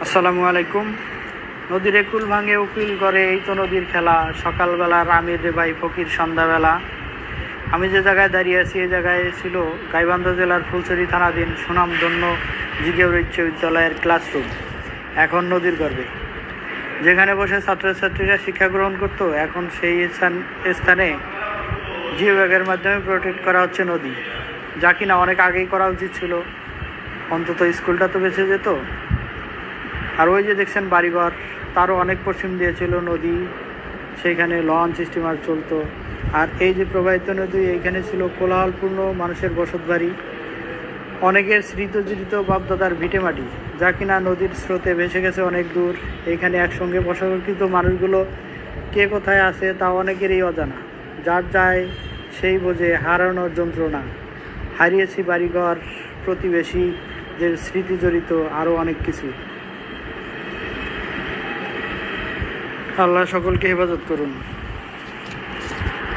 আসসালামু আলাইকুম। নদীর একুল ভাঙে উকিল করে এই তো নদীর খেলা। সকালবেলা রামের রে ভাই ফকির সন্ধ্যাবেলা। আমি যে জায়গায় দাঁড়িয়ে আছি, এই জায়গায় ছিল গাইবান্ধা জেলার ফুলছড়ি থানাধীন সুনামধন্য জিগেউর বিদ্যালয়ের ক্লাসরুম। এখন নদীর গর্ভে। যেখানে বসে ছাত্রছাত্রীরা শিক্ষা গ্রহণ করতো, এখন সেই স্থান- স্থানে জিও ব্যাগের মাধ্যমে প্রোটেক্ট করা হচ্ছে নদী। যা কিনা অনেক আগেই করা উচিত ছিল। অন্তত স্কুলটা তো বেঁচে যেত। আর ওই যে দেখছেন বাড়িঘর, তারও অনেক পশ্চিম দিয়ে ছিল নদী সেইখানে লঞ্চ স্টিমার চলতো। আর এই যে প্রবাহিত নদী এইখানে ছিল কোলাহলপূর্ণ মানুষের বসত বাড়ি অনেকের স্মৃতজড়িত বাপদাদার ভিটে মাটি, যা কিনা নদীর স্রোতে ভেসে গেছে অনেক দূর। এইখানে একসঙ্গে বসবাসকৃত মানুষগুলো কে কোথায় আছে তা অনেকেরই অজানা। যার যায় সেই বোঝে হারানোর যন্ত্রণা। হারিয়েছি বাড়িঘর, প্রতিবেশী, যে স্মৃতি জড়িত আরও অনেক কিছু। আল্লাহ সকলকে হেফাজত করুন।